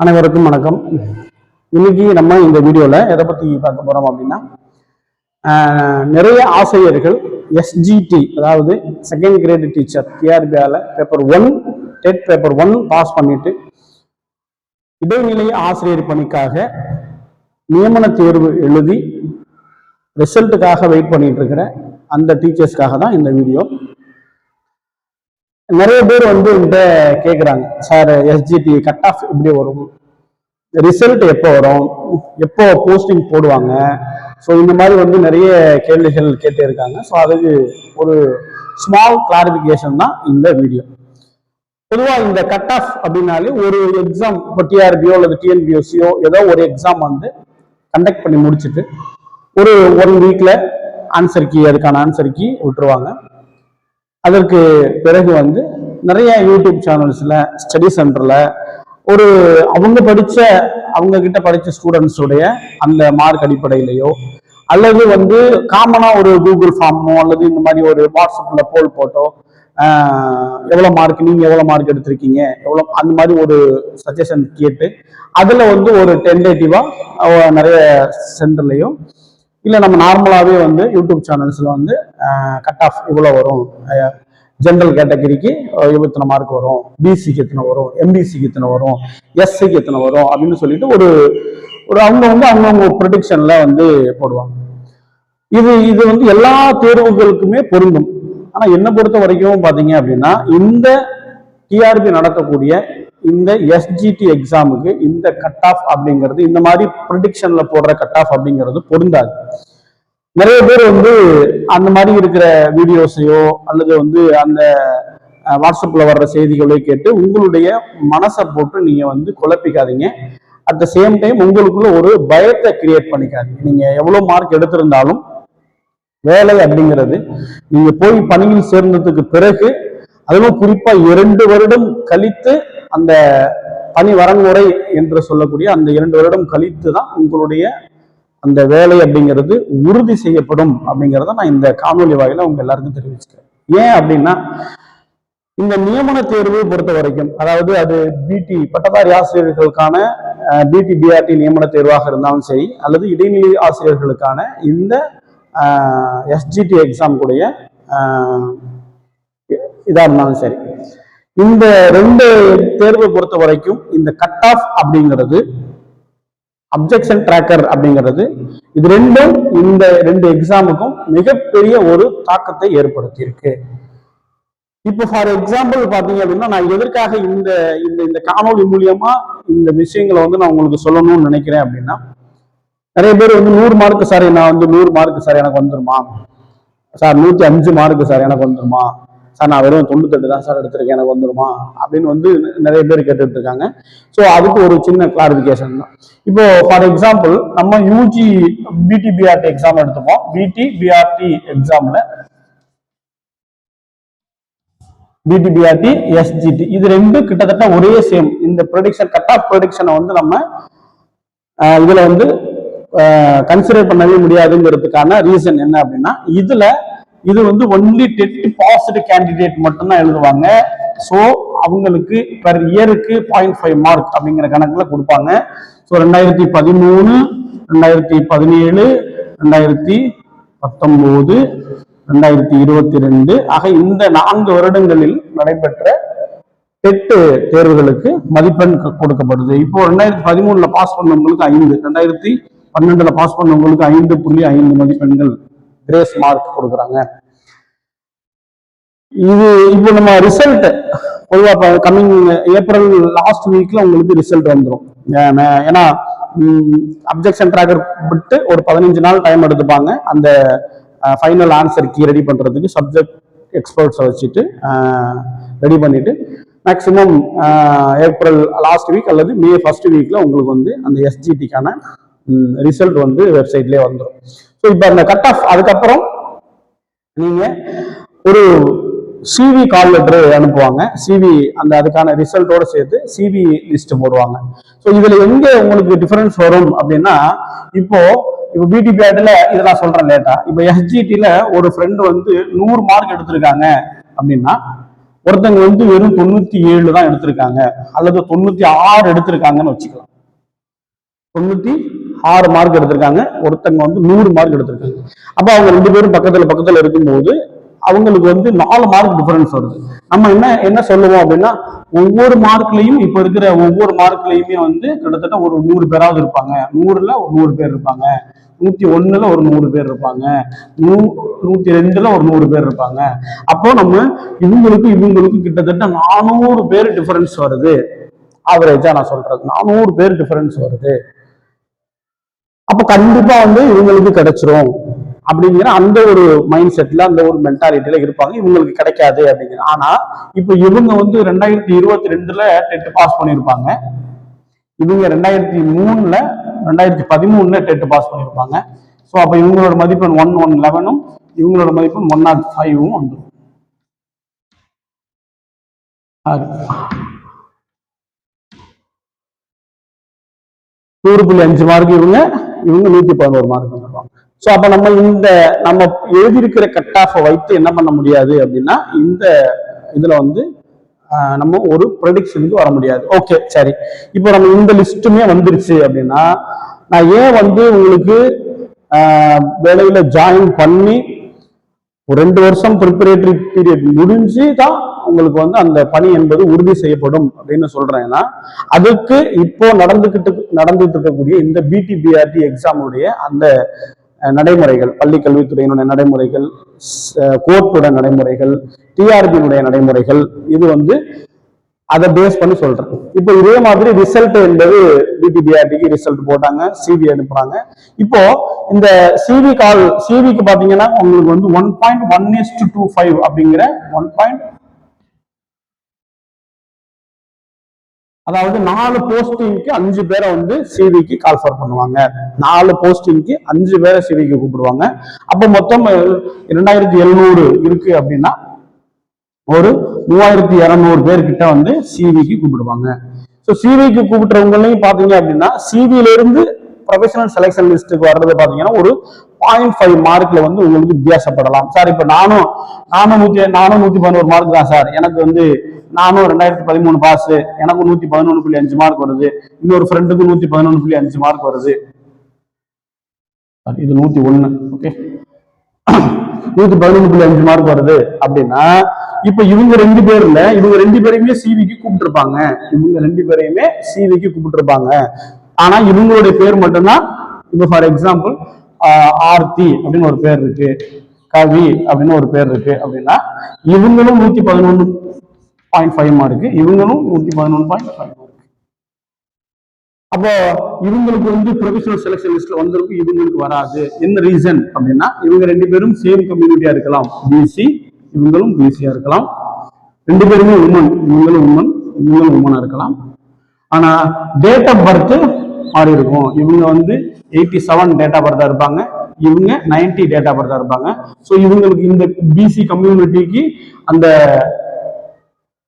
அனைவருக்கும் வணக்கம். இன்னைக்கு நம்ம இந்த வீடியோவில் எதை பற்றி பார்க்க போகிறோம் அப்படின்னா நிறைய ஆசிரியர்கள் எஸ்ஜிடி அதாவது second grade teacher டிஆர்பிஆல paper one TET paper one pass பண்ணிட்டு இடைநிலை ஆசிரியர் பணிக்காக நியமன தேர்வு எழுதி ரிசல்ட்டுக்காக வெயிட் பண்ணிட்டு இருக்கிற அந்த டீச்சர்ஸ்க்காக தான் இந்த வீடியோ நிறைய பேர் வந்து என்கிட்ட கேட்குறாங்க சார் எஸ்ஜிடி கட் ஆஃப் எப்படி வரும். ரிசல்ட் எப்போ வரும்? எப்போ போஸ்டிங் போடுவாங்க? ஸோ இந்த மாதிரி வந்து நிறைய கேள்விகள் கேட்டே இருக்காங்க. ஸோ அதுக்கு ஒரு ஸ்மால் கிளாரிஃபிகேஷன் தான் இந்த வீடியோ பொதுவாக இந்த கட் ஆஃப் அப்படின்னாலே ஒரு எக்ஸாம் இப்போ டிஆர்பியோ அல்லது டிஎன்பிஎஸ்சியோ ஏதோ ஒரு எக்ஸாம் வந்து கண்டக்ட் பண்ணி முடிச்சுட்டு ஒரு ஒன் வீக்கில் ஆன்சர் கீ அதுக்கான ஆன்சர் கீ விட்டுருவாங்க. அதற்கு பிறகு வந்து நிறைய யூடியூப் சேனல்ஸில் ஸ்டடி சென்டரில் ஒரு அவங்க படித்த அவங்க கிட்ட ஸ்டூடெண்ட்ஸுடைய அந்த மார்க் அடிப்படையிலையோ அல்லது வந்து காமனாக ஒரு கூகுள் ஃபார்மோ அல்லது இந்த மாதிரி ஒரு வாட்ஸ்அப்பில் போல் போட்டோ எவ்வளோ மார்க் நீங்கள் எவ்வளோ மார்க் எடுத்திருக்கீங்க எவ்வளோ அந்த மாதிரி ஒரு சஜஷன் கேட்டு அதில் வந்து ஒரு டென்டேட்டிவாக நிறைய சென்டர்லையும் இல்லை நம்ம நார்மலாகவே வந்து யூடியூப் சேனல்ஸில் வந்து கட் ஆஃப் இவ்வளோ வரும். ஜென்ரல் கேட்டகரிக்கு இத்தனை மார்க் வரும். பிசிக்கு எத்தனை வரும்? எம்பிசிக்கு எத்தனை வரும்? எஸ்சிக்கு எத்தனை வரும்? அப்படின்னு சொல்லிட்டு ஒரு ஒரு அவங்க வந்து அவங்கவுங்க ப்ரொடிக்ஷனில் வந்து போடுவாங்க. இது இது வந்து எல்லா தேர்வுகளுக்குமே பொருந்தும். ஆனால் என்னை பொறுத்த வரைக்கும் பார்த்தீங்க அப்படின்னா இந்த டிஆர்பி நடத்தக்கூடிய இந்த எஸ்ஜிடி எக்ஸாமுக்கு இந்த கட் ஆஃப் அப்படிங்கிறது இந்த மாதிரி ப்ரிடிக்ஷன்ல போடுற கட் ஆஃப் அப்படிங்கிறது பொருந்தாது. நிறைய பேர் வந்து அந்த மாதிரி இருக்கிற வீடியோஸையோ அல்லது வந்து அந்த வாட்ஸ்அப்பில் வாட்ஸ்அப்ல வர்ற செய்திகளையோ கேட்டு உங்களுடைய மனசை போட்டு நீங்க வந்து குழப்பிக்காதீங்க. அட் த சேம் டைம் உங்களுக்குள்ள ஒரு பயத்தை கிரியேட் பண்ணிக்காதீங்க. நீங்க எவ்வளவு மார்க் எடுத்திருந்தாலும் வேலை அப்படிங்கிறது நீங்க போய் பணியில் சேர்ந்ததுக்கு பிறகு அதுவும் குறிப்பா இரண்டு வருடம் கழித்து அந்த பணி வரன்முறை என்று சொல்லக்கூடிய அந்த இரண்டு வருடம் கழித்து தான் உங்களுடைய அந்த வேலை அப்படிங்கிறது உறுதி செய்யப்படும் அப்படிங்கிறத நான் இந்த காணொலி வாயில உங்க எல்லாருக்கும் தெரிவிச்சுக்கிறேன். ஏன் அப்படின்னா இந்த நியமன தேர்வு பொறுத்த வரைக்கும் அதாவது அது பிடி பட்டதாரி ஆசிரியர்களுக்கான பிடி பிஆர்டி நியமன தேர்வாக இருந்தாலும் சரி அல்லது இடைநிலை ஆசிரியர்களுக்கான இந்த எஸ்ஜிடி எக்ஸாம் கூடிய இதாக இருந்தாலும் சரி. இந்த ரெண்டு தேர்வை பொறுத்த வரைக்கும் இந்த கட் ஆஃப் அப்படிங்கிறது அப்ஜெக்ஷன் ட்ராக்கர் அப்படிங்கிறது. இது ரெண்டும் இந்த ரெண்டு எக்ஸாமுக்கும் மிகப்பெரிய ஒரு தாக்கத்தை ஏற்படுத்தியிருக்கு. இப்போ ஃபார் எக்ஸாம்பிள் பார்த்தீங்க அப்படின்னா நான் எதற்காக இந்த இந்த இந்த காணொலி மூலியமா இந்த விஷயங்களை வந்து நான் உங்களுக்கு சொல்லணும்னு நினைக்கிறேன் அப்படின்னா நிறைய பேர் வந்து நூறு மார்க்கு சார் நான் வந்து நூறு மார்க்கு சார் எனக்கு வந்துருமா? சார் நூத்தி அஞ்சு மார்க்கு சார் எனக்கு வந்துருமா? சார் நான் வெறும் தொண்ணூத்தெட்டு தான் சார் எடுத்திருக்கேன் எனக்கு வந்துருமா? அப்படின்னு வந்து நிறைய பேர் கேட்டுட்டு இருக்காங்க ஸோ அதுக்கு ஒரு சின்ன கிளாரிஃபிகேஷன் தான். இப்போ ஃபார் எக்ஸாம்பிள் நம்ம யூஜி பிடி பிஆர்டி எக்ஸாம் எடுத்துப்போம். பிடி பிஆர்டி எக்ஸாம்ல பிடிபிஆர்டி எஸ்ஜிடி இது ரெண்டும் கிட்டத்தட்ட ஒரே சேம் இந்த ப்ரொடிக்ஷன் கட் ஆஃப் ப்ரொடிக்ஷனை வந்து நம்ம இதில் வந்து கன்சிடர் பண்ணவே முடியாதுங்கிறதுக்கான ரீசன் என்ன அப்படின்னா இதில் இது வந்து ஒன்லி டெட் பாசிட்டிவ் கேண்டிடேட் மட்டும்தான் எழுதுவாங்க. ஸோ அவங்களுக்கு பெர் இயருக்கு பாயிண்ட் ஃபைவ் மார்க் அப்படிங்கிற கணக்கில் கொடுப்பாங்க. ஸோ ரெண்டாயிரத்தி பதிமூணு ரெண்டாயிரத்தி பதினேழு ரெண்டாயிரத்தி பத்தொம்போது ரெண்டாயிரத்தி இருபத்தி ரெண்டு ஆக இந்த நான்கு வருடங்களில் நடைபெற்ற டெட்டு தேர்வுகளுக்கு மதிப்பெண் கொடுக்கப்படுது. இப்போ ரெண்டாயிரத்தி பதிமூணுல பாஸ் பண்ணவங்களுக்கு ஐந்து ரெண்டாயிரத்தி பன்னெண்டுல பாஸ் பண்ணவங்களுக்கு ஐந்து புள்ளி ஐந்து மதிப்பெண்கள் கிரேஸ் மார்க் கொடுக்குறாங்க. இது இப்போ நம்ம ரிசல்ட் பொதுவாக கம்மிங் ஏப்ரல் லாஸ்ட் வீக்ல உங்களுக்கு ரிசல்ட் வந்துடும் ஏன்னா அப்ஜெக்ஷன் ட்ராக்கர் விட்டு ஒரு பதினஞ்சு நாள் டைம் எடுத்துப்பாங்க. அந்த ஃபைனல் ஆன்சர் கீ ரெடி பண்றதுக்கு சப்ஜெக்ட் எக்ஸ்பர்ட்ஸை வச்சுட்டு ரெடி பண்ணிட்டு மேக்ஸிமம் ஏப்ரல் லாஸ்ட் வீக் அல்லது மே ஃபர்ஸ்ட் வீக்ல உங்களுக்கு வந்து அந்த எஸ்ஜிடிக்கான ரிசல்ட் வந்து வெப்சைட்லேயே வந்துடும் ஸோ இப்போ அந்த கட் ஆஃப் அதுக்கப்புறம் நீங்க ஒரு சிவி கால் லெட்ரு அனுப்புவாங்க. சிவி அந்த அதுக்கான ரிசல்ட்டோட சேர்த்து சிவி லிஸ்ட் போடுவாங்க. ஸோ இதுல எங்க உங்களுக்கு டிஃபரன்ஸ் வரும் அப்படின்னா இப்போ இப்போ பிடி பேட்ல இதை நான் சொல்றேன் லேட்டா. இப்போ எஸ்ஜிடியில் ஒரு ஃப்ரெண்டு வந்து நூறு மார்க் எடுத்திருக்காங்க அப்படின்னா ஒருத்தங்க வந்து வெறும் தொண்ணூத்தி ஏழு தான் எடுத்திருக்காங்க. அல்லது தொண்ணூத்தி ஆறு எடுத்திருக்காங்கன்னு வச்சுக்கலாம். தொண்ணூத்தி ஆறு மார்க் எடுத்திருக்காங்க. ஒருத்தங்க வந்து நூறு மார்க் எடுத்திருக்காங்க. அப்போ அவங்க ரெண்டு பேரும் பக்கத்தில் பக்கத்தில் இருக்கும்போது அவங்களுக்கு வந்து நாலு மார்க் டிஃபரன்ஸ் வருது. நம்ம என்ன என்ன சொல்லுவோம் அப்படின்னா ஒவ்வொரு மார்க்லையும் இப்ப இருக்கிற ஒவ்வொரு மார்க்லையுமே வந்து கிட்டத்தட்ட ஒரு நூறு பேராவது இருப்பாங்க. நூறுல ஒரு நூறு பேர் இருப்பாங்க. நூத்தி ஒண்ணுல ஒரு நூறு பேர் இருப்பாங்க. நூ நூத்தி ரெண்டுல ஒரு நூறு பேர் இருப்பாங்க. அப்போ நம்ம இவங்களுக்கும் இவங்களுக்கும் கிட்டத்தட்ட நானூறு பேர் டிஃபரன்ஸ் வருது. ஆவரேஜா நான் சொல்றது. நானூறு பேர் டிஃபரன்ஸ் வருது. அப்ப கண்டிப்பா வந்து இவங்களுக்கு கிடைச்சிரும். அப்படிங்கிற அந்த ஒரு மைண்ட் செட்ல அந்த ஒரு மென்டாலிட்டியில இருப்பாங்க. இவங்களுக்கு கிடைக்காது அப்படிங்கிற. ஆனா இப்ப இவங்க வந்து ரெண்டாயிரத்தி இருபத்தி ரெண்டுல டெட் பாஸ் பண்ணியிருப்பாங்க இவங்க ரெண்டாயிரத்தி மூணுல ரெண்டாயிரத்தி பதிமூணுல டெட் பாஸ் பண்ணியிருப்பாங்க ஸோ அப்ப இவங்களோட மதிப்பெண் ஒன் ஒன் லெவனும் இவங்களோட மதிப்பெண் ஒன் நாட் ஃபைவும் வந்துடும் நூறு புள்ளி அஞ்சு மார்க் இவங்க. இவங்க நூத்தி பதினோரு மார்க் வந்துருவாங்க ஸோ அப்போ நம்ம இந்த நம்ம எழுதியிருக்கிற கட் ஆஃபை வைத்து என்ன பண்ண முடியாது அப்படின்னா இந்த இதில் வந்து நம்ம ஒரு ப்ரொடிக்ஷனுக்கு வர முடியாது. ஓகே சரி. இப்போ நம்ம இந்த லிஸ்ட்டுமே வந்துருச்சு அப்படின்னா நான் ஏன் வந்து உங்களுக்கு வேலையில் ஜாயின் பண்ணி ஒரு ரெண்டு வருஷம் ப்ரிப்பரேட்டரி பீரியட் முடிஞ்சு தான் உங்களுக்கு வந்து அந்த பணி என்பது உறுதி செய்யப்படும் அப்படின்னு சொல்றேன்னா அதுக்கு இப்போ நடந்துகிட்டு நடந்துட்டு இருக்கக்கூடிய இந்த பிடிபிஆர்டி எக்ஸாமுடைய அந்த நடைமுறைகள் பள்ளி கல்வித்துறையினுடைய நடைமுறைகள் கோர்ட்டுடைய நடைமுறைகள் டிஆர்பியினுடைய நடைமுறைகள் இது வந்து அதை பேஸ் பண்ணி சொல்றேன். இப்போ இதே மாதிரி ரிசல்ட் என்பது பிபிபிஆர்டிக்கு ரிசல்ட் போட்டாங்க சிவி அனுப்புறாங்க. இப்போ இந்த சிவி கால் சிவிக்கு பாத்தீங்கன்னா உங்களுக்கு வந்து one point one is two five அப்படிங்கிற ஒன் பாயிண்ட் அதாவது நாலு போஸ்டிங்க்கு அஞ்சு பேரை வந்து சிவிக்கு கால்ஃபர் பண்ணுவாங்க. நாலு போஸ்டிங்க்கு அஞ்சு பேரை சிவிக்கு கூப்பிடுவாங்க. அப்போ மொத்தம் இரண்டாயிரத்தி எழுநூறு இருக்கு அப்படின்னா ஒரு மூவாயிரத்தி இரநூறு பேர்கிட்ட வந்து சிவிக்கு கூப்பிடுவாங்க. ஸோ சிவிக்கு கூப்பிட்டுறவங்களையும் பார்த்தீங்க அப்படின்னா சிவில ப்ரொஃபஷனல் செலெக்ஷன் லிஸ்ட்டுக்கு வர்றது பார்த்தீங்கன்னா ஒரு பாயிண்ட் ஃபைவ் மார்க்ல வந்து உங்களுக்கு வித்தியாசப்படலாம். சார் இப்போ நானும் நானும் நூற்றி நானும் நூற்றி பதினோரு மார்க் தான் சார் எனக்கு வந்து நானும் ரெண்டாயிரத்தி பதிமூணு பாஸ் எனக்கும் நூற்றி பதினொன்று புள்ளி அஞ்சு மார்க் வருது. இன்னொரு ஃப்ரெண்டுக்கும் நூற்றி பதினொன்று புள்ளி அஞ்சு மார்க் வருது. இது நூற்றி ஒன்று ஓகே நூற்றி பதினொன்று புள்ளி அஞ்சு மார்க் வருது அப்படின்னா இப்ப இவங்க ரெண்டு பேர்ல இவங்க ரெண்டு பேரையுமே சிவிக்கு கூப்பிட்டுருப்பாங்க. இவங்க ரெண்டு பேரையுமே சிவிக்கு கூப்பிட்டுருப்பாங்க. ஆனா இவங்களுடைய பேர் மட்டும்தான் இப்ப ஃபார் எக்ஸாம்பிள் ஆர்த்தி அப்படின்னு ஒரு பேர் இருக்கு கவி அப்படின்னு ஒரு பேர் இருக்கு அப்படின்னா இவங்களும் நூத்தி பதினொன்று பாயிண்ட் ஃபைவ் மார்க் இவங்களும் நூத்தி பதினொன்று பாயிண்ட் ஃபைவ் மார்க் அப்போ இவங்களுக்கு வந்து ப்ரொஃபஷனல் செலக்ஷன் லிஸ்ட்ல வந்திருக்கும் இவங்களுக்கு வராது. என்ன ரீசன் அப்படின்னா இவங்க ரெண்டு பேரும் சேம் கம்யூனிட்டியா இருக்கலாம். பிசி இவங்களும் பிசியா இருக்கலாம். ரெண்டு பேருமே உமன் இவங்களும் உமன் இவங்களும் உமனா இருக்கலாம். ஆனா டேட் ஆஃப் பர்த் மாறி இருக்கும். இவங்க வந்து எயிட்டி செவன் டேட் ஆஃப் பர்த்தா இருப்பாங்க. இவங்க 90 டேட் ஆஃப் பர்த்தா இருப்பாங்க. ஸோ இவங்களுக்கு இந்த பிசி கம்யூனிட்டிக்கு அந்த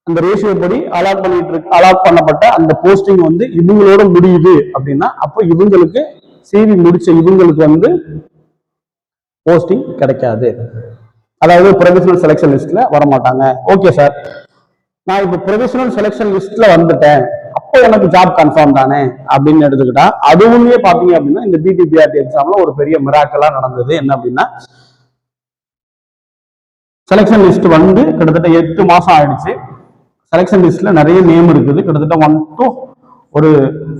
அந்த ரேஷியோ படி அலாட் பண்ணிட்டு இருக்கு அலாட் பண்ணப்பட்ட அந்த போஸ்டிங் வந்து இவங்களோட முடியுது அப்படின்னா அப்போ இவங்களுக்கு சிவி முடிச்ச இவங்களுக்கு வந்து போஸ்டிங் கிடைக்காது. அதாவது ப்ரொஃபஷனல் செலெக்ஷன் லிஸ்ட்ல வர மாட்டாங்க ஓகே சார் நான் இப்போ ப்ரொவிஷனல் செலெக்ஷன் லிஸ்ட்ல வந்துட்டேன். அப்போ எனக்கு ஜாப் கன்ஃபார்ம் தானே? அப்படின்னு எடுத்துக்கிட்டா அதுவுமே பாத்தீங்க அப்படின்னா இந்த பிடிபிஆர்டி எக்ஸாம்ல ஒரு பெரிய மிராக்கலா நடந்தது. என்ன அப்படின்னா செலெக்ஷன் லிஸ்ட் வந்து கிட்டத்தட்ட எட்டு மாசம் ஆயிடுச்சு. செலெக்ஷன் லிஸ்ட்ல நிறைய நேம் இருக்குது. கிட்டத்தட்ட ஒன் டு ஒரு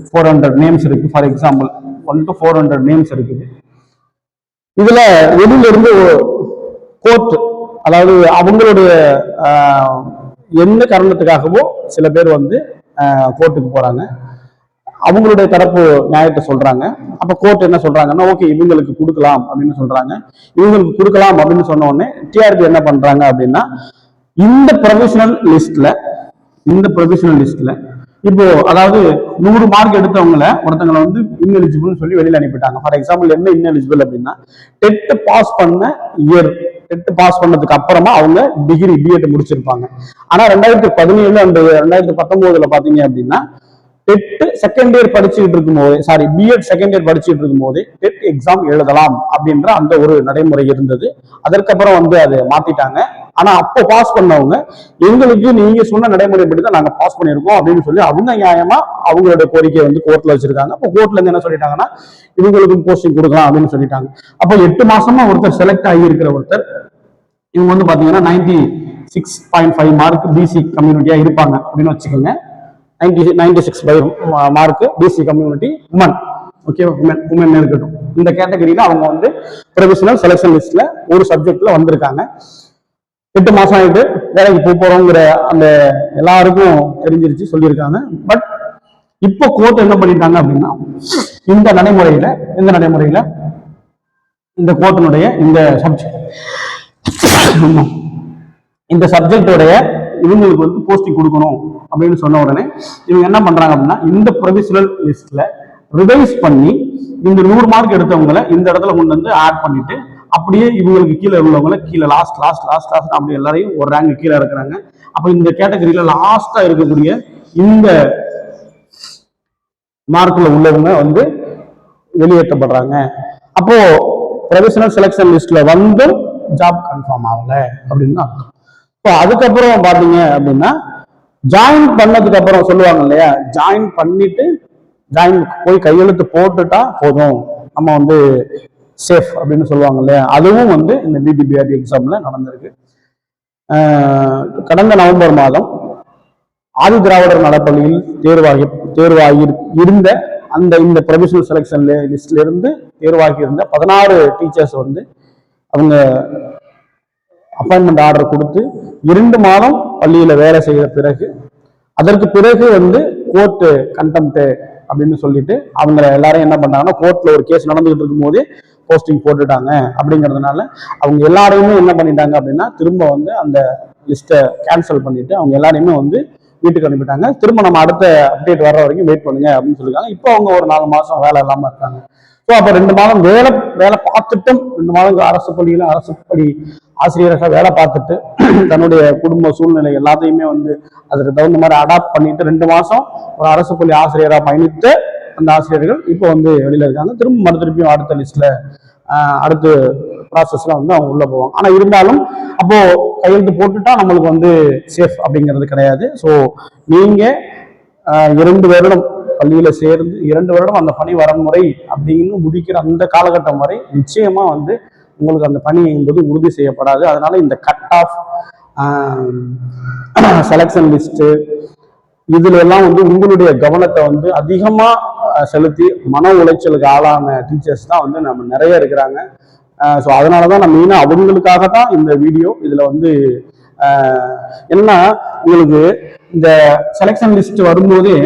ஃபோர் ஹண்ட்ரட் நேம்ஸ் இருக்கு. For example one two four hundred names இருக்குது. இதுல வெளியில இருந்து கோர்ட் அதாவது அவங்களுடைய எந்த காரணத்துக்காகவோ சில பேர் வந்து கோர்ட்டுக்கு போறாங்க. அவங்களுடைய தரப்பு நியாயத்தை சொல்றாங்க. அப்ப கோர்ட் என்ன சொல்றாங்கன்னா ஓகே இவங்களுக்கு கொடுக்கலாம் அப்படின்னு சொல்றாங்க. இவங்களுக்கு கொடுக்கலாம் அப்படின்னு சொன்ன உடனே டிஆர்பி என்ன பண்றாங்க அப்படின்னா இந்த ப்ரொஃபஷனல் லிஸ்ட்ல இந்த ப்ரொஃபஷனல் லிஸ்ட்ல இப்போ அதாவது நூறு மார்க் எடுத்தவங்கள ஒருத்தங்களை வந்து இன்எலிஜிபிள்னு சொல்லி வெளியில அனுப்பிட்டாங்க. ஃபார் எக்ஸாம்பிள் என்ன இன்எலிஜிபிள் அப்படின்னா டெட் பாஸ் பண்ண இயர் டெட் பாஸ் பண்ணதுக்கு அப்புறமா அவங்க டிகிரி பிஎட் முடிச்சிருப்பாங்க. ஆனா ரெண்டாயிரத்தி பதினேழு அந்த ரெண்டாயிரத்தி பத்தொன்பதுல பாத்தீங்க அப்படின்னா டெட் செகண்ட் இயர் படிச்சுக்கிட்டு இருக்கும் போது சாரி பிஎட் செகண்ட் இயர் படிச்சுட்டு இருக்கும்போது டெட் எக்ஸாம் எழுதலாம் அப்படின்ற அந்த ஒரு நடைமுறை இருந்தது. அதற்கப்புறம் வந்து அதை மாத்திட்டாங்க. ஆனா அப்போ பாஸ் பண்ணவங்க எங்களுக்கு நீங்க சொன்ன நடைமுறைப்படி தான் நாங்க பாஸ் பண்ணியிருக்கோம் அப்படின்னு சொல்லி அவங்க நியாயமா அவங்களோட கோரிக்கையை வந்து கோர்ட்ல வச்சிருக்காங்க. அப்போ கோர்ட்ல இருந்து என்ன சொல்லிட்டாங்கன்னா இவங்களுக்கும் போஸ்டிங் கொடுக்கலாம் அப்படின்னு சொல்லிட்டாங்க. அப்போ எட்டு மாசமா ஒருத்தர் செலக்ட் ஆகி இருக்கிற ஒருத்தர் இவங்க வந்து பாத்தீங்கன்னா ninety six point five mark BC கம்யூனிட்டியா இருப்பாங்க அப்படின்னு வச்சுக்கோங்க. Ninety ninety six by mark BC community women okay women women இருக்கட்டும். இந்த கேட்டகரியில அவங்க வந்து ப்ரொஃபஷனல் செலெக்ஷன் லிஸ்ட்ல ஒரு சப்ஜெக்ட்ல வந்திருக்காங்க. எட்டு மாசம் ஆயிட்டு வேலைக்கு போக போறோங்கிற அந்த எல்லாருக்கும் தெரிஞ்சிருச்சு சொல்லியிருக்காங்க. பட் இப்போ கோர்ட் என்ன பண்ணிட்டாங்க அப்படின்னா இந்த நடைமுறையில இந்த நடைமுறையில இந்த கோர்ட்டினுடைய இந்த சப்ஜெக்ட் இந்த சப்ஜெக்டோடைய இவங்களுக்கு வந்து போஸ்டிங் கொடுக்கணும் அப்படின்னு சொன்ன உடனே இவங்க என்ன பண்றாங்க அப்படின்னா இந்த ப்ரொவிஷனல் லிஸ்ட்ல ரிவைஸ் பண்ணி இந்த நூறு மார்க் எடுத்தவங்களை இந்த இடத்துல கொண்டு வந்து ஆட் பண்ணிட்டு அப்படியே இவங்களுக்கு கீழே உள்ளவங்கள கீழே லாஸ்ட் லாஸ்ட் லாஸ்ட் லாஸ்ட் அப்படி எல்லாரையும் ஒரு ரேங்க் கீழே இருக்கிறாங்க அப்போ இந்த கேட்டகரியில லாஸ்டா இருக்கக்கூடிய இந்த மார்க்ல உள்ளவங்க வந்து வெளியேற்றப்படுறாங்க. அப்போ ப்ரொஃபஷனல் செலெக்ஷன் லிஸ்ட்ல வந்தும் ஜாப் கன்ஃபார்ம் ஆகல அப்படின்னு அர்த்தம். இப்போ அதுக்கப்புறம் பார்த்தீங்க அப்படின்னா ஜாயின் பண்ணதுக்கு அப்புறம் சொல்லுவாங்க இல்லையா? ஜாயின் பண்ணிட்டு ஜாயின் போய் கையெழுத்து போட்டுட்டா போதும். நம்ம வந்து சேஃப் அப்படின்னு சொல்லுவாங்க இல்லையா? அதுவும் வந்து இந்த பிபிபிஆர்டி எக்ஸாம்ல நடந்திருக்கு. கடந்த நவம்பர் மாதம் ஆதி திராவிடர் நடப்பள்ளியில் தேர்வாகி தேர்வாகி இருந்த அந்த இந்த ப்ரொவிஷனல் செலெக்ஷன் லிஸ்ட்ல இருந்து தேர்வாகி இருந்த பதினாறு டீச்சர்ஸ் வந்து அவங்க அப்பாயின்மெண்ட் ஆர்டர் கொடுத்து இரண்டு மாதம் பள்ளியில் வேலை செய்த பிறகு அதற்கு பிறகு வந்து கோர்ட்டு கண்டெம்ட்டு அப்படின்னு சொல்லிட்டு அவங்க எல்லாரும் என்ன பண்ணாங்கன்னா கோர்ட்ல ஒரு கேஸ் நடந்துகிட்டு இருக்கும்போது போஸ்டிங் போட்டுட்டாங்க அப்படிங்கிறதுனால அவங்க எல்லாரையுமே என்ன பண்ணிட்டாங்க அப்படின்னா திரும்ப வந்து அந்த லிஸ்ட்டை கேன்சல் பண்ணிட்டு அவங்க எல்லாரையுமே வந்து வீட்டுக்கு அனுப்பிட்டாங்க. திரும்ப நம்ம அடுத்த அப்டேட் வர்ற வரைக்கும் வெயிட் பண்ணுங்க அப்படின்னு சொல்லிருக்காங்க. இப்போ அவங்க ஒரு நாலு மாசம் வேலை இல்லாம இருக்காங்க. ஸோ அப்போ ரெண்டு மாதம் வேலை வேலை பார்த்துட்டும் ரெண்டு மாதம் அரசு பள்ளியில் அரசு பள்ளி ஆசிரியராக வேலை பார்த்துட்டு தன்னுடைய குடும்ப சூழ்நிலை எல்லாத்தையுமே வந்து அதுக்கு தகுந்த மாதிரி அடாப்ட் பண்ணிட்டு ரெண்டு மாசம் ஒரு அரசு பள்ளி ஆசிரியராக பயணித்து அந்த ஆசிரியர்கள் இப்போ வந்து வெளியில இருக்காங்க. திரும்ப மறு திருப்பியும் அடுத்த லிஸ்ட்ல அடுத்த ப்ராசஸ்ல வந்து அவங்க உள்ள போவாங்க. ஆனா இருந்தாலும் அப்போ கையெழுத்து போட்டுட்டா நம்மளுக்கு வந்து சேஃப் அப்படிங்கிறது கிடையாது. ஸோ நீங்க இரண்டு வருடம் பள்ளியில சேர்ந்து இரண்டு வருடம் அந்த பணி வரன்முறை அப்படின்னு முடிக்கிற அந்த காலகட்டம் வரை நிச்சயமா வந்து உங்களுக்கு அந்த பணி என்பது உறுதி செய்யப்படாது. அதனால இந்த கட் ஆஃப் செலெக்ஷன் லிஸ்ட்டு இதுல எல்லாம் வந்து உங்களுடைய கவனத்தை வந்து அதிகமா செலுத்தி மன உளைச்சலுக்கு ஆளான டீச்சர்ஸ் தான் வந்து நம்ம நிறைய இருக்கிறாங்க. ஸோ அதனால தான் நான் மெயினாக அவங்களுக்காக தான் இந்த வீடியோ இதில் வந்து என்ன உங்களுக்கு இந்த செலெக்ஷன் லிஸ்ட் வரும்போதே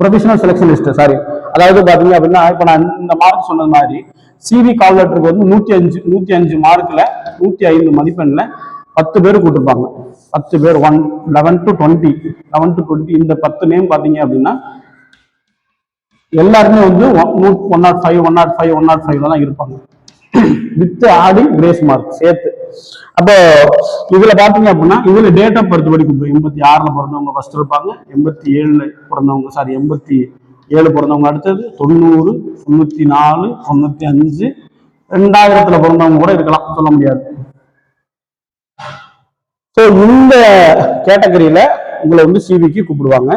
ப்ரொஃபஷனல் செலெக்ஷன் லிஸ்ட் சாரி அதாவது பார்த்தீங்க அப்படின்னா இப்போ நான் இந்த மார்க் சொன்னது மாதிரி சிவி கால் லெட்டருக்கு வந்து நூத்தி அஞ்சு நூத்தி அஞ்சு மார்க்ல நூத்தி ஐந்து மதிப்பெண்ல பத்து பேர் கூட்டிருப்பாங்க. பத்து பேர் one eleven to twenty eleven to twenty இந்த பத்து நேம் பாத்தீங்க அப்படின்னா எல்லாருமே வந்து one naught five one naught five one naught ஃபைவ்ல தான் இருப்பாங்க. வித் ஆடிங் கிரேஸ் மார்க் சேர்த்து. அப்போ இதுல பாத்தீங்க அப்படின்னா இதுல டேட் ஆஃப் பர்த் படிக்கும் எண்பத்தி ஆறுல பிறந்தவங்க ஃபர்ஸ்ட் இருப்பாங்க எண்பத்தி ஏழுல பிறந்தவங்க சாரி எண்பத்தி ஏழு பிறந்தவங்க அடுத்தது தொண்ணூறு தொண்ணூத்தி நாலு தொண்ணூத்தி அஞ்சு ரெண்டாயிரத்துல பிறந்தவங்க கூட இருக்கலாம் சொல்ல முடியாது. ஸோ இந்த கேட்டகரியில உங்களை வந்து சிவிக்கு கூப்பிடுவாங்க.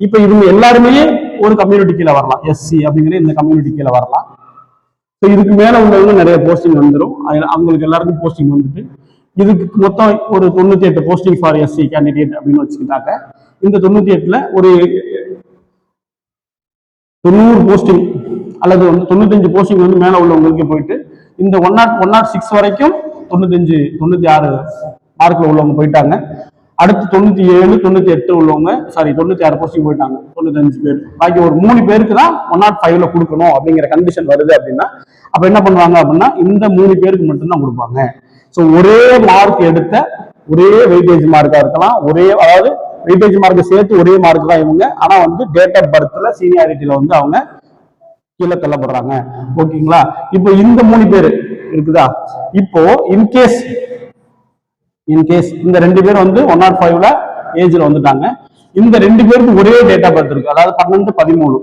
இப்போ இவங்க எல்லாருமே ஒரு கம்யூனிட்டி கீழே வரலாம். எஸ்சி அப்படிங்கிற இந்த கம்யூனிட்டி கீழே வரலாம். ஸோ இதுக்கு மேல உள்ளவங்க நிறைய போஸ்டிங் வந்துடும் அவங்களுக்கு எல்லாருக்கும் போஸ்டிங் வந்துட்டு இதுக்கு மொத்தம் ஒரு தொண்ணூத்தி எட்டு போஸ்டிங் ஃபார் எஸ்சி கேண்டிடேட் அப்படின்னு வச்சுக்கிட்டாக்க இந்த தொண்ணூத்தி எட்டுல ஒரு தொண்ணூறு போஸ்டிங் அல்லது வந்து தொண்ணூத்தஞ்சு போஸ்டிங் வந்து மேலே உள்ளவங்களுக்கு போயிட்டு இந்த one naught one naught six வரைக்கும் தொண்ணூத்தஞ்சு தொண்ணூத்தி ஆறு மார்க்கில் உள்ளவங்க போயிட்டாங்க. அடுத்து தொண்ணூத்தி ஏழு தொண்ணூத்தி எட்டு உள்ளவங்க சாரி தொண்ணூத்தி ஆறு போஸ்டிங் போயிட்டாங்க. தொண்ணூத்தஞ்சு பேர். பாக்கி ஒரு மூணு பேருக்கு தான் ஒன் நாட் ஃபைவ்ல கொடுக்கணும் அப்படிங்கிற கண்டிஷன் வருது அப்படின்னா அப்ப என்ன பண்ணுவாங்க அப்படின்னா இந்த மூணு பேருக்கு மட்டும்தான் கொடுப்பாங்க. ஸோ ஒரே மார்க் எடுத்த ஒரே வெயிட்டேஜ் மார்க்கா இருக்கலாம். ஒரே அதாவது வெயிட்டேஜ் மார்க் சேர்த்து ஒரே மார்க் தான் இவங்க. ஆனா வந்து டேட் ஆஃப் பர்த்ல சீனியாரிட்டியில வந்து அவங்க கீழே தள்ளப்படுறாங்க. ஓகேங்களா? இப்போ இந்த மூணு பேர் இருக்குதா? இப்போ இன்கேஸ் இன்கேஸ் இந்த ரெண்டு பேர் வந்து ஒன் நாட் ஃபைவ்ல ஏஜ்ல வந்துட்டாங்க. இந்த ரெண்டு பேருக்கு ஒரே டேட்டா பர்த் இருக்கு. அதாவது பன்னெண்டு பதிமூணு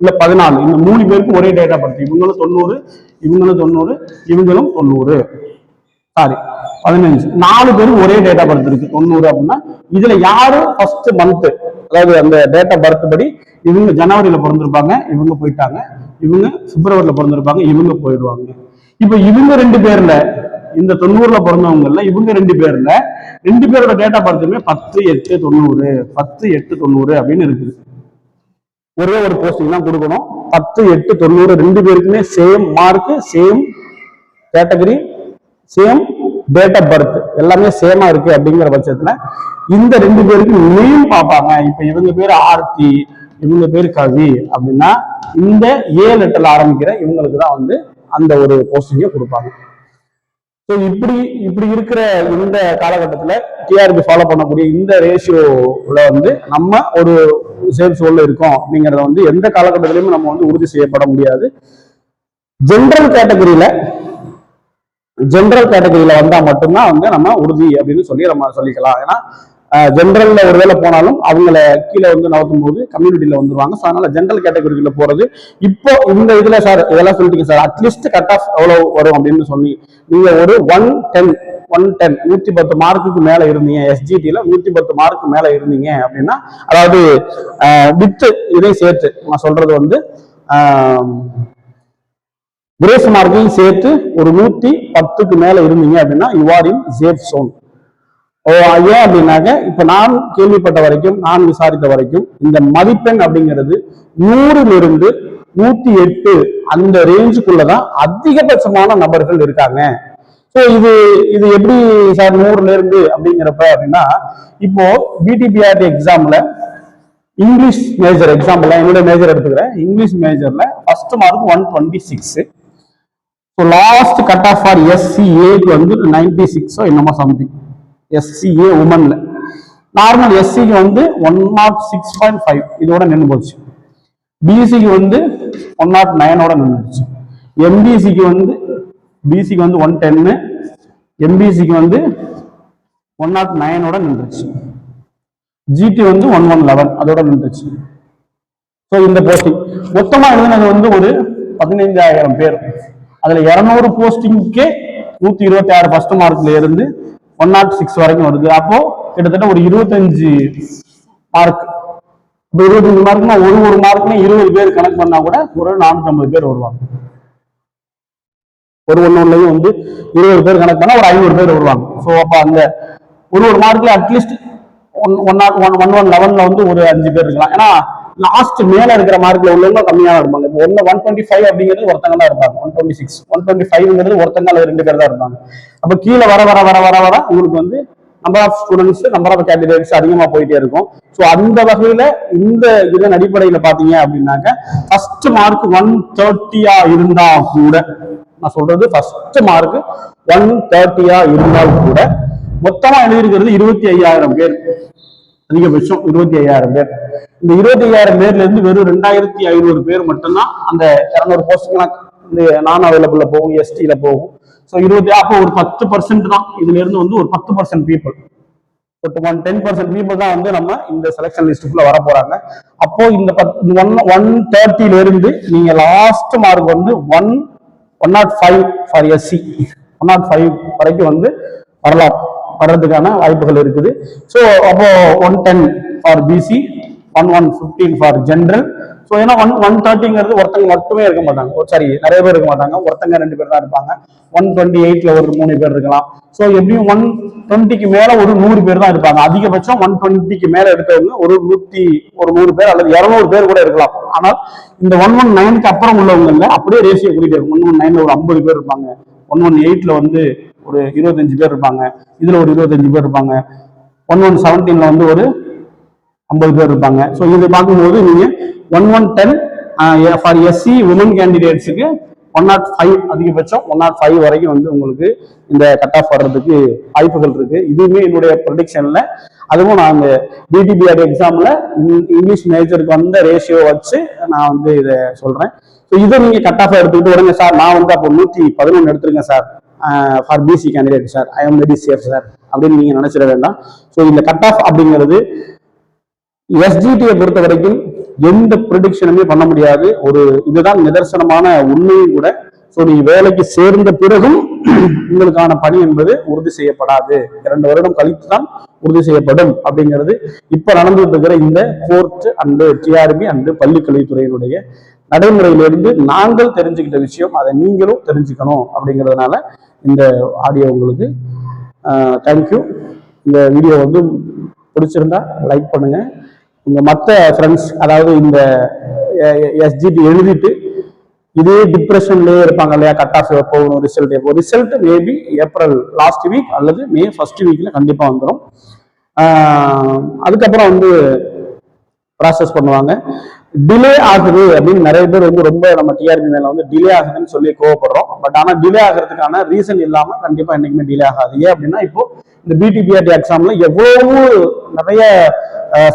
இல்ல பதினாலு. இந்த மூணு பேருக்கும் ஒரே டேட்டா பர்த் இவங்களும் தொண்ணூறு இவங்களும் தொண்ணூறு இவங்களும் தொண்ணூறு. சாரி பதினஞ்சு. நாலு பேரும் ஒரே டேட்டா பர்த் இருக்கு. தொண்ணூறு அப்படின்னா இதுல யாரு ஃபர்ஸ்ட் மந்த் அதாவது அந்த டேட்டா பர்த் படி இவங்க ஜனவரியில பிறந்திருப்பாங்க இவங்க போயிட்டாங்க. இவங்க பிப்ரவரியில பிறந்திருப்பாங்க இவங்க போயிடுவாங்க. இப்ப இவங்க ரெண்டு பேர்ல இந்த தொண்ணூறுல பிறந்தவங்கல்ல இவங்க ரெண்டு பேர்ல ரெண்டு பேரோட டேட்டா பர்த்துமே பத்து எட்டு தொண்ணூறு. பத்து எட்டு தொண்ணூறு அப்படின்னு இருக்குது. ஒரே ஒரு போஸ்டிங் தான் கொடுக்கணும். பத்து எட்டு தொண்ணூறு ரெண்டு பேருக்குமே same mark same category same date of birth எல்லாமே சேமா இருக்கு அப்படிங்கிற பட்சத்துல இந்த ரெண்டு பேருக்கு நேம் பார்ப்பாங்க. இப்ப இவங்க பேர் ஆர்த்தி இவங்க பேர் கவி அப்படின்னா இந்த ஏ லெட்டர்ல ஆரம்பிக்கிற இவங்களுக்கு தான் வந்து அந்த ஒரு போஸ்டிங்க கொடுப்பாங்க. ஸோ இப்படி இப்படி இருக்கிற இந்த காலகட்டத்தில் டிஆர்பி ஃபாலோ பண்ணக்கூடிய இந்த ரேஷியோவில் வந்து நம்ம ஒரு சேஃப் சோல்ல இருக்கோம் அப்படிங்கிறத வந்து எந்த காலகட்டத்திலையும் நம்ம வந்து உறுதி செய்யப்பட முடியாது. ஜென்ரல் கேட்டகரியில ஜென்ரல் கேட்டகரியில வந்தா மட்டும்தான் வந்து நம்ம உறுதி அப்படின்னு சொல்லி நம்ம சொல்லிக்கலாம். ஏன்னா ஜென்ரல்ல ஒருவேளை போனாலும் அவங்கள கீழே வந்து நகர்த்தும் போது கம்யூனிட்டியில வந்துருவாங்க. ஸோ அதனால ஜென்ரல் கேட்டகரிக்குள்ள போறது. இப்போ இந்த இதுல சார் இதெல்லாம் சொல்லிட்டீங்க சார் அட்லீஸ்ட் கட் ஆஃப் எவ்வளவு வரும் அப்படின்னு சொல்லி. நீங்க ஒரு ஒன் டென் ஒன் டென் நூத்தி பத்து மார்க்குக்கு மேல இருந்தீங்க. எஸ்ஜிடியில நூத்தி பத்து மார்க்கு மேல இருந்தீங்க அப்படின்னா அதாவது வித்து இதை சேர்த்து நான் சொல்றது வந்து கிரேஸ் மார்க்கையும் சேர்த்து ஒரு நூத்தி பத்துக்கு மேல இருந்தீங்க அப்படின்னா you are in safe zone ஓ ஏன் அப்படின்னாக்க இப்ப நான் கேள்விப்பட்ட வரைக்கும் நான் விசாரித்த வரைக்கும் இந்த மதிப்பெண் அப்படிங்கிறது நூறுல இருந்து நூத்தி எட்டு அந்த ரேஞ்சுக்குள்ளதான் அதிகபட்சமான நபர்கள் இருக்காங்க. ஸோ இது இது எப்படி சார் நூறுல இருந்து அப்படிங்கிறப்ப அப்படின்னா இப்போ பிடிபிஆர்டி எக்ஸாம்ல இங்கிலீஷ் மேஜர் எக்ஸாம்பிள் என்னோட மேஜர் எடுத்துக்கிறேன். English மேஜர்ல first mark one twenty six so last cut off for எஸ்சிஏக்கு வந்து நைன்டி சிக்ஸோ என்னமோ சம்திங் எஸ்சிஏ உமனில் நார்மல் எஸ்சிக்கு வந்து one naught six point five இதோட நின்று போச்சு. பிசிக்கு வந்து ஒன் நாட் நைனோட நின்றுச்சு எம்பிசிக்கு வந்து பிசிக்கு வந்து ஒன் டென்னு எம்பிசிக்கு வந்து ஒன் நாட் நைனோட நின்றுச்சு. ஜிடி வந்து ஒன் ஒன் லெவன் அதோட நின்றுச்சு. ஸோ இந்த போஸ்டிங் மொத்தமாக எழுதினது வந்து ஒரு பதினைஞ்சாயிரம் பேர். அதுல இருநூறு போஸ்டிங்க்கே நூத்தி இருபத்தி ஆறு ஃபர்ஸ்ட் மார்க்ல இருந்து ஒன் நாட் சிக்ஸ் வரைக்கும் வருது. அப்போ கிட்டத்தட்ட ஒரு இருபத்தஞ்சு மார்க் இப்போ இருபத்தஞ்சு மார்க்னா ஒரு ஒரு மார்க்ல இருபது பேர் கணக்கு பண்ணா கூட ஒரு நானூத்தி பேர் வருவாங்க. ஒரு ஒன்னொன்னுலயும் வந்து இருபது பேர் கணக்கு பண்ணா ஒரு ஐநூறு பேர் வருவாங்க. ஸோ அப்போ அந்த ஒரு ஒரு மார்க்ல at least one one naught one one one லெவன்ல வந்து ஒரு அஞ்சு பேர் இருக்கலாம். ஏன்னா லாஸ்ட் மேல இருக்கிற மார்க்ல உள்ளவங்க கம்மியா இருப்பாங்க. இப்போ ஒன்னு ஒன் டுவெண்ட்டி ஃபைவ் அப்படிங்கிறது ஒருத்தங்க தான் இருப்பாங்க. One twenty six one twenty ஃபைவ்ங்கிறது ஒருத்தங்க அல்லது ரெண்டு பேர் தான் இருப்பாங்க. அப்ப கீழே வர வர வர வர வர உங்களுக்கு வந்து number of students number of candidates அதிகமா போயிட்டே இருக்கும். ஸோ அந்த வகையில இந்த இதன் அடிப்படையில பாத்தீங்க அப்படின்னாக்க ஃபர்ஸ்ட் மார்க் ஒன் தேர்ட்டியா இருந்தா கூட நான் சொல்றது ஃபர்ஸ்ட் மார்க் ஒன் தேர்ட்டியா இருந்தால் கூட மொத்தமா எழுதியிருக்கிறது இருபத்தி ஐயாயிரம் பேர். அதிகபட்சம் இருபத்தி ஐயாயிரம் பேர். இந்த இருபத்தி ஐயாயிரம் பேர்ல இருந்து வெறும் ரெண்டாயிரத்தி ஐநூறு பேர் மட்டும்தான் அந்த இரநூறு போஸ்ட்லாம் இந்த நான் அவைலபிள்ல போகும் எஸ்டியில போகும். ஸோ இருபத்தி அப்போ ஒரு பத்து பர்சன்ட் தான். இதுல இருந்து வந்து ஒரு பத்து percent people one ten percent people தான் வந்து நம்ம இந்த செலெக்ஷன் லிஸ்ட்டுக்குள்ள வர போறாங்க. அப்போ இந்த ஒன் ஒன் தேர்ட்டில இருந்து நீங்க லாஸ்ட் மார்க் வந்து one one naught five for SC one naught five வரைக்கும் வந்து வரலாம். வர்றதுக்கான வாய்ப்புகள் இருக்குது. ஸோ அப்போ one ten for BC one one fifteen for general so ஏன்னா ஒன் ஒன் தேர்ட்டிங்கிறது ஒருத்தங்க மட்டுமே இருக்க மாட்டாங்க. சாரி நிறைய பேர் இருக்க மாட்டாங்க. ஒருத்தங்க ரெண்டு பேர் தான் இருப்பாங்க. ஒன் டுவெண்ட்டி எயிட்ல ஒரு மூணு பேர் இருக்கலாம். ஸோ எப்படியும் ஒன் டுவெண்ட்டிக்கு மேல ஒரு நூறு பேர் தான் இருப்பாங்க. அதிகபட்சம் ஒன் டுவெண்ட்டிக்கு மேல எடுத்தவங்க ஒரு நூத்தி ஒரு நூறு பேர் அல்லது இரநூறு பேர் கூட இருக்கலாம். ஆனால் இந்த ஒன் ஒன் நைனுக்கு அப்புறம் உள்ளவங்க அப்படியே ரேசியை கூட்டிட்டு இருக்கும். ஒன் ஒன் நைன்ல ஒரு ஐம்பது பேர் இருப்பாங்க. ஒன் ஒன் எயிட்ல வந்து ஒரு இருபத்தஞ்சு பேர் இருப்பாங்க. இதில் ஒரு இருபத்தஞ்சு பேர் இருப்பாங்க. ஒன் ஒன் செவன்டீனில் வந்து ஒரு ஐம்பது பேர் இருப்பாங்க. ஸோ இது பார்க்கும்போது நீங்கள் one one ten for SC women கேண்டிடேட்ஸுக்கு one not five அதிகபட்சம் ஒன் நாட் ஃபைவ் வரைக்கும் வந்து உங்களுக்கு இந்த கட் ஆஃப் வர்றதுக்கு வாய்ப்புகள் இருக்கு. இதுவுமே என்னுடைய ப்ரொடிக்ஷன்ல அதுவும் நான் அந்த பிடிபிஆர் எக்ஸாம்ல இங்கிலீஷ் மேஜருக்கு வந்த ரேஷியோ வச்சு நான் வந்து இதை சொல்றேன். ஸோ இதை நீங்க கட் ஆஃப் எடுத்துக்கிட்டு உடனே சார். நான் வந்து அப்போ நூற்றி பதினொன்று எடுத்துருங்க sir. For BC candidate sir I am very safe sir அப்படின்னு நீங்க நினச்சிட வேண்டாம். ஸோ இந்த கட் ஆஃப் அப்படிங்கிறது எஸ்ஜிடியை பொறுத்த வரைக்கும் எந்த ப்ரொடிக்ஷனுமே பண்ண முடியாது. ஒரு இதுதான் நிதர்சனமான உண்மையும் கூட. ஸோ நீ வேலைக்கு சேர்ந்த பிறகும் உங்களுக்கான பணி என்பது உறுதி செய்யப்படாது. இரண்டு வருடம் கழித்து தான் உறுதி செய்யப்படும் அப்படிங்கிறது இப்ப நடந்துட்டு இருக்கிற இந்த கோர்ட் அண்டு டிஆர்பி அண்டு பள்ளிக்கல்வித்துறையினுடைய நடைமுறையிலிருந்து நாங்கள் தெரிஞ்சுக்கிட்ட விஷயம் அதை நீங்களும் தெரிஞ்சுக்கணும் அப்படிங்கிறதுனால இந்த ஆடியோ உங்களுக்கு தேங்க்யூ இந்த வீடியோ வந்து பிடிச்சிருந்தா லைக் பண்ணுங்க. உங்கள் மற்ற ஃப்ரெண்ட்ஸ் அதாவது இந்த எஸ்ஜிடி எழுதிட்டு இதே டிப்ரெஷன்லேயே இருப்பாங்க இல்லையா? கட் ஆஃப் போகணும் ரிசல்ட் எப்போ result maybe April last week அல்லது மே ஃபர்ஸ்ட் வீக்கில் கண்டிப்பாக வந்துடும் அதுக்கப்புறம் வந்து ப்ராசஸ் பண்ணுவாங்க. டிலே ஆகுது அப்படின்னு நிறைய பேர் வந்து ரொம்ப நம்ம டிஆர்பி மேல வந்து டிலே ஆகுதுன்னு சொல்லி கோவப்படுறோம். பட் ஆனா டிலே ஆகிறதுக்கான ரீசன் இல்லாம கண்டிப்பா என்னைக்குமே டிலே ஆகாது. ஏன் அப்படின்னா இப்போ இந்த பிடிபிஆர்டி எக்ஸாம்ல எவ்வளவு நிறைய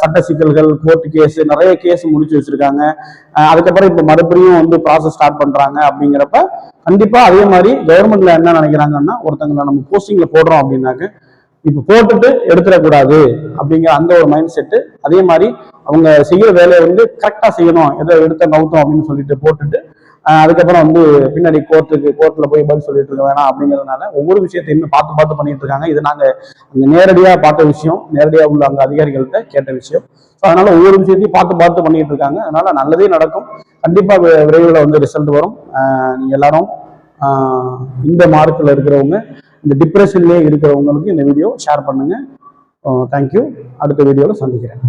சட்ட சிக்கல்கள் கோர்ட் கேஸ் நிறைய கேஸ் முடிச்சு வச்சிருக்காங்க. அதுக்கப்புறம் இப்போ மறுபடியும் வந்து ப்ராசஸ் ஸ்டார்ட் பண்றாங்க அப்படிங்கிறப்ப கண்டிப்பா அதே மாதிரி கவர்மெண்ட்ல என்ன நினைக்கிறாங்கன்னா ஒருத்தங்களை நம்ம போஸ்டிங்ல போடுறோம் அப்படின்னாக்க இப்போ போட்டுட்டு எடுத்துடக்கூடாது அப்படிங்கிற அந்த ஒரு மைண்ட் செட்டு அதே மாதிரி அவங்க செய்யற வேலையை வந்து கரெக்டாக செய்யணும். எதை எடுத்த நவுத்தோம் அப்படின்னு சொல்லிட்டு போட்டுட்டு அதுக்கப்புறம் வந்து பின்னாடி கோர்ட்டுக்கு கோர்ட்டில் போய் பதில் சொல்லிட்டு இருக்க வேணாம் அப்படிங்கிறதுனால ஒவ்வொரு விஷயத்தையுமே பார்த்து பார்த்து பண்ணிட்டு இருக்காங்க. இது நாங்கள் நேரடியாக பார்த்த விஷயம். நேரடியாக உள்ள அங்கே அதிகாரிகள்கிட்ட கேட்ட விஷயம். ஸோ அதனால ஒவ்வொரு விஷயத்தையும் பார்த்து பார்த்து பண்ணிட்டு இருக்காங்க. அதனால நல்லதே நடக்கும். கண்டிப்பாக விரைவில் வந்து ரிசல்ட் வரும். நீங்கள் எல்லாரும் இந்த மார்க்கில் இருக்கிறவங்க இந்த டிப்ரெஷன்லேயே இருக்கிறவங்களுக்கு இந்த வீடியோ ஷேர் பண்ணுங்கள் தேங்க்யூ அடுத்த வீடியோவில் சந்திக்கிறேன்.